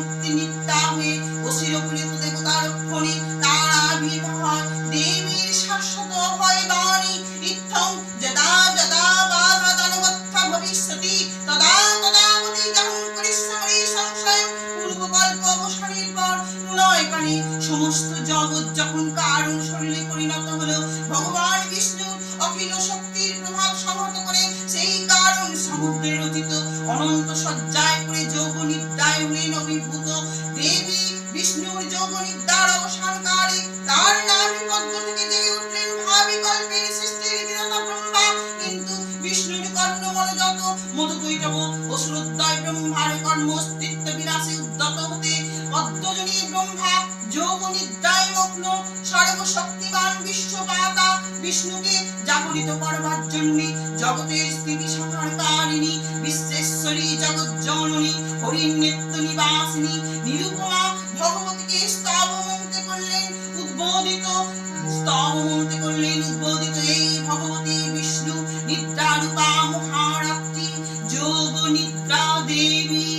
মূর্তি নিত্যা হয়ে অশিরপুরিত দেবতার ক্ষণে তার সমস্ত জগৎ যখন কারণ শরীরে পরিণত হলো, ভগবান বিষ্ণুর অখিল শক্তির প্রভাব সংহত করে সেই কারণ সমুদ্রে রচিত অনন্ত সজ্জায় করে দেবী বিষ্ণুর তার পদ্ম থেকে জেগে উঠলেন সৃষ্টির ব্রহ্মা। কিন্তু বিষ্ণুর কর্ণ মনোযত মধুকৈটব অসুরোদ্দয় ব্রহ্মার কর্ম অস্তিত্ব উদ্যত হতে পদ্মজনী ব্রহ্মা নিদ্রায় মগ্ন, সর্বশক্তিমান বিশ্বপাতা বিষ্ণুকে জাগরিত করবার জন্যে জগতের স্থিতি সংহারকারিণী বিশ্বেশ্বরী জগৎ জননী হরিণেত্য নিবাসিনী নিরুপমা ভগবতীকে স্তবমন্তে করলেন উদ্বোধিত স্তবমন্তে করলেন উদ্বোধিত এই ভগবতী বিষ্ণু নিদ্রারূপা মহারাত্রি যোগ নিদ্রা দেবী।